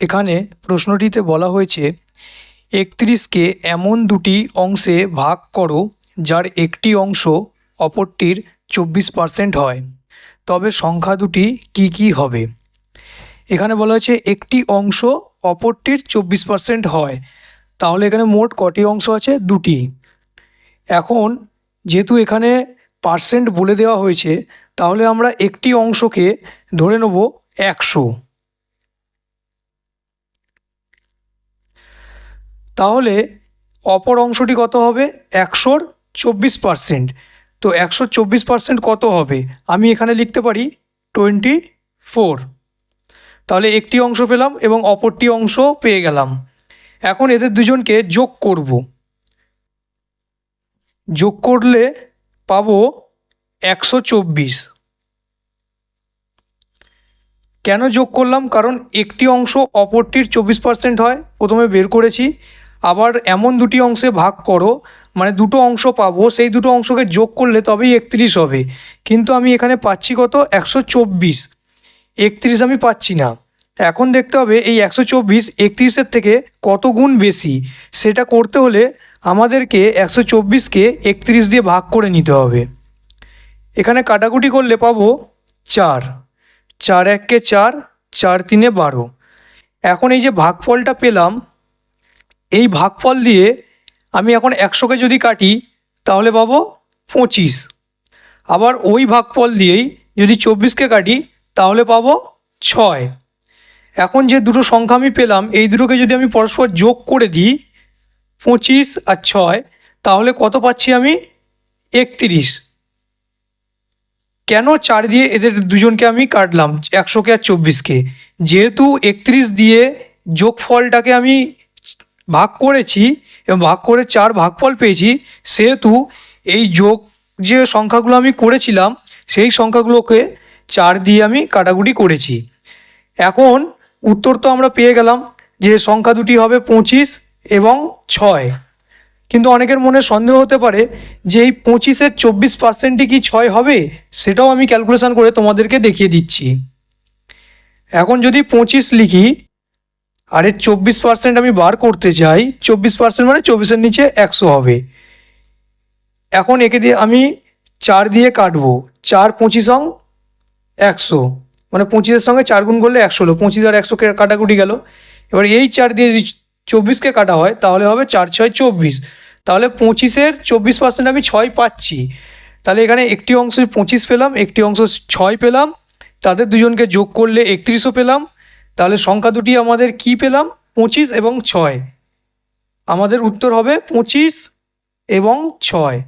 এখানে প্রশ্নটিতে বলা হয়েছে, একত্রিশকে এমন দুটি অংশে ভাগ করো যার একটি অংশ অপরটির চব্বিশ পার্সেন্ট হয়। তবে সংখ্যা দুটি কি কি হবে? এখানে বলা হয়েছে, একটি অংশ অপরটির চব্বিশ পার্সেন্ট হয়। তাহলে এখানে মোট কটি অংশ আছে? দুটি। এখন যেহেতু এখানে পার্সেন্ট বলে দেওয়া হয়েছে, তাহলে আমরা একটি অংশকে ধরে নেব একশো। তাহলে অপর অংশটি কত হবে? একশোর চব্বিশ পার্সেন্ট তো একশো চব্বিশ পার্সেন্ট কত হবে? আমি এখানে লিখতে পারি টোয়েন্টি ফোর। তাহলে একটি অংশ পেলাম এবং অপরটি অংশ পেয়ে গেলাম। এখন এদের দুজনকে যোগ করব। যোগ করলে পাবো একশো চব্বিশ। কেন যোগ করলাম? কারণ একটি অংশ অপরটির চব্বিশ পার্সেন্ট হয়। প্রথমে বের করেছি। আবার এমন দুটি অংশে ভাগ করো মানে দুটো অংশ পাবো, সেই দুটো অংশকে যোগ করলে তবেই একত্রিশ হবে। কিন্তু আমি এখানে পাচ্ছি কত? একশো চব্বিশ। একত্রিশ আমি পাচ্ছি না। এখন দেখতে হবে এই একশো চব্বিশ একত্রিশের থেকে কত গুণ বেশি? সেটা করতে হলে আমাদেরকে একশো চব্বিশকে একত্রিশ দিয়ে ভাগ করে নিতে হবে। এখানে কাটাকুটি করলে পাবো চার। চার এককে চার চার তিনে বারো। এখন এই যে ভাগফলটা পেলাম এই ভাগফল দিয়ে আমি এখন একশোকে যদি কাটি, তাহলে পাবো পঁচিশ। আবার ওই ভাগফল দিয়েই যদি চব্বিশকে কাটি, তাহলে পাবো ছয়। এখন যে দুটো সংখ্যা আমি পেলাম, এই দুটোকে যদি আমি পরস্পর যোগ করে দিই, পঁচিশ আর ছয়, তাহলে কত পাচ্ছি আমি? একত্রিশ। কেন চার দিয়ে এদের দুজনকে আমি কাটলাম, একশোকে আর চব্বিশকে? যেহেতু একত্রিশ দিয়ে যোগফলটাকে আমি ভাগ করেছি এবং ভাগ করে চার ভাগফল পেয়েছি, সেহেতু এই যোগ যে সংখ্যাগুলো আমি করেছিলাম, সেই সংখ্যাগুলোকে চার দিয়ে আমি কাটাকুটি করেছি। এখন উত্তর তো আমরা পেয়ে গেলাম যে সংখ্যা দুটি হবে পঁচিশ এবং ছয়। কিন্তু অনেকের মনে সন্দেহ হতে পারে যে এই পঁচিশের চব্বিশ পার্সেন্টই কি ছয় হবে? সেটাও আমি ক্যালকুলেশান করে তোমাদেরকে দেখিয়ে দিচ্ছি। এখন যদি পঁচিশ লিখি আর এর চব্বিশ পার্সেন্ট আমি বার করতে চাই, চব্বিশ পার্সেন্ট মানে চব্বিশের নিচে একশো হবে। এখন একে দিয়ে আমি চার দিয়ে কাটবো, চার পঁচিশ অং একশো। মানে পঁচিশের সঙ্গে চার গুণ করলে একশো হলো, পঁচিশ আর একশো কাটাকুটি গেল। এবার এই চার দিয়ে যদি চব্বিশকে কাটা হয়, তাহলে হবে চার ছয় চব্বিশ। তাহলে পঁচিশের চব্বিশ পার্সেন্ট আমি ছয় পাচ্ছি। তাহলে এখানে একটি অংশ পঁচিশ পেলাম, একটি অংশ ছয় পেলাম। তাদের দুজনকে যোগ করলে একত্রিশও পেলাম। তাহলে সংখ্যা দুটি আমাদের কি পেলাম? পঁচিশ এবং ছয়। আমাদের উত্তর হবে পঁচিশ এবং ছয়।